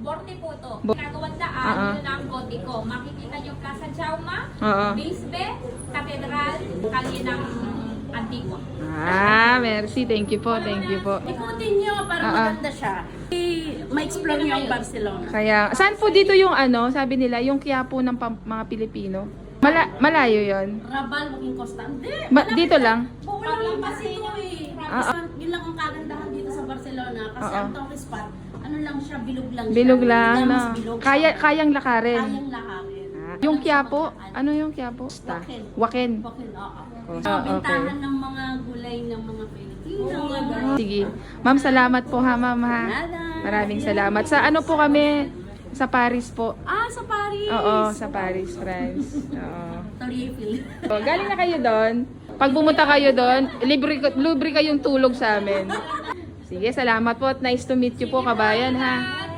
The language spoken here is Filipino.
Borte po to. Bo- Ginagawang daan, Oo. yun ang kote ko. Makikita niyo Plaza Chauma, Oo. Bisbe, Cathedral, Kalye ng Antigua. Ah, merci. Thank you po. Thank you po. Ikutin nyo para ah. maganda siya. Ma-explore nyo ang Barcelona. Kaya, saan po dito yung ano, sabi nila, yung Quiapo ng pam- mga Pilipino? Mala malayo yon. Rabal, maging Costa. Hindi. Ma- dito lang? Wala lang kasi ito eh. Yun lang ang kagandahan dito sa Barcelona. Kasi ang tourist spot, ano lang siya, bilog lang siya. Bilog lang, Hindi no? bilog. Kaya, kayang lakarin. Kayang lakarin. Ah, Yung Quiapo, ano yung Quiapo? Waken. Waken. Okay, oo. Oh, So, ah, okay. bintahan ng mga gulay ng mga Pilipino. Sige. Ma'am, salamat po ha, ma'am ha. Maraming salamat. Sa ano po kami? Sa Paris po. Ah, sa Paris. Oo, sa Paris, France. Oo. Torreville. O, galing na kayo doon. Pag bumunta kayo doon, libre, libre kayong tulog sa amin. Sige, salamat po at nice to meet you po, kabayan ha.